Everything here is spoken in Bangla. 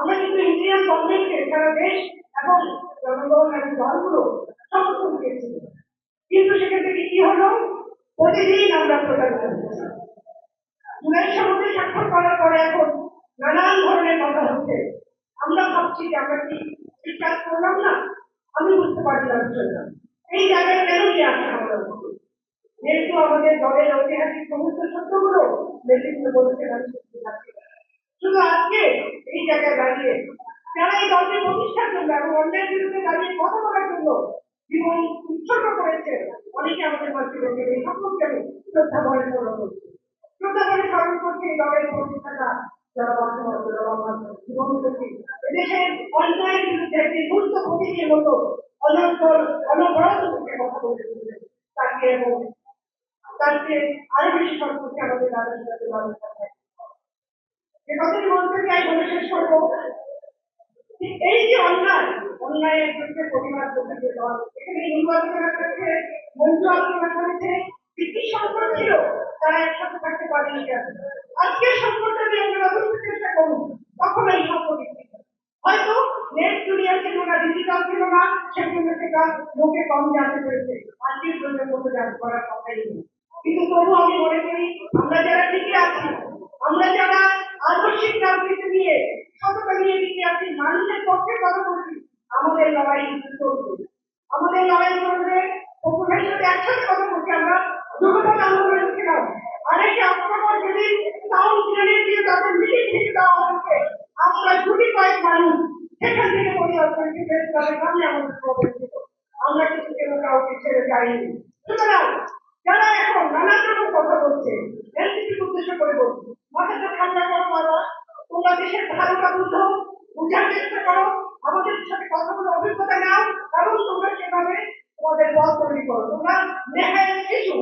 আমরা কিন্তু ইন্ডিয়ান গভর্নমেন্টকে সারা দেশ এবং জনগণ এবং দলগুলো সমর্থন দিয়েছিল কিন্তু সেখান থেকে কি হলো? প্রতিদিন আমরা প্রদান করছি জুলাই সনদে স্বাক্ষর করার পরে এখন নানান ধরনের কথা হচ্ছে। আমরা ভাবছি যে আমরা কি ঠিক কাজ করলাম না? আমি বুঝতে পারি না। এই জায়গায় কেন নিয়ে আসা আমরা যেহেতু আমাদের দলের ঐতিহাসিক সমস্ত সত্যগুলো নেতৃত্ব বলেছেন আমি সত্যি থাকছি না। শুধু আজকে এই জায়গায় দাঁড়িয়ে। যারা এই দলকে প্রতিষ্ঠার জন্য এবং অন্যের বিরুদ্ধে দাঁড়িয়ে কথা বলার জন্য জীবন উৎসর্গ করেছে? অনেকে আমাদের মাঝে এই সকলকে আমি শ্রদ্ধা ভরে স্মরণ করছি শ্রদ্ধা ভরে স্মরণ করছি এই দলের প্রতিষ্ঠাতা যারা বর্তমান যারা অন্যায়ের বিরুদ্ধে একটি দুষ্ট প্রতীকের মতো অনর্গল অনবরত মুখে কথা বলে তাকে তাকে আরও বেশি সম্পর্কে আমাদের দাদা সাথে ব্যবস্থা যে কথাটি বলতে চাই, বলে শেষ করব। এই যে অন্যায়, অন্যায়ের বিরুদ্ধে প্রতিবাদ করতে এখানে হিন্দু আলোচনা করেছে বন্ধু আলোচনা করেছে কি সম্পর্ক ছিল, তারা একসাথে থাকতে পারেনি আজকের সম্পর্কটা নিয়ে আমরা বুঝতে চেষ্টা করুন তখন এই ছিল। হয়তো নেট দুনিয়া ছিল না ডিজিটাল ছিল না, সেজন্য সেটা লোকে কম জানতে পেরেছে আজকের জন্য মতো জানতে করার কথাই নেই। কিন্তু তবু আমি মনে করি, আমরা যারা টিকে আছি, আমরা যারা আদর্শিক রাজনীতি নিয়ে সততা নিয়ে টিকে আছি মানুষের পক্ষে কথা বলছি আমাদের লড়াই চলবে আমাদের লড়াই চলবে অপুরের সাথে একসাথে কথা বলছি আমরা। যুবদল আন্দোলন ছিলাম আরেকটি অক্টোবর যেদিন টাউন প্ল্যানের দিয়ে তাদের মিটিং থেকে দেওয়া হয়েছে আমরা গুটি কয়েক মানুষ সেখান থেকে পরিবর্তন করে তাদের সামনে আমাদের প্রবেশ ছিল আমরা কিন্তু কেন কাউকে ছেড়ে যাইনি? সুতরাং যারা এখন নানান রকম কথা বলছে এনসিপির উদ্দেশ্য করে বলছে। আমাদের সাথে কথা বলে অভিজ্ঞতা নাও এবং তোমরা সেভাবে তোমাদের পথ তৈরি করো। তোমরা নেহায় শিশু।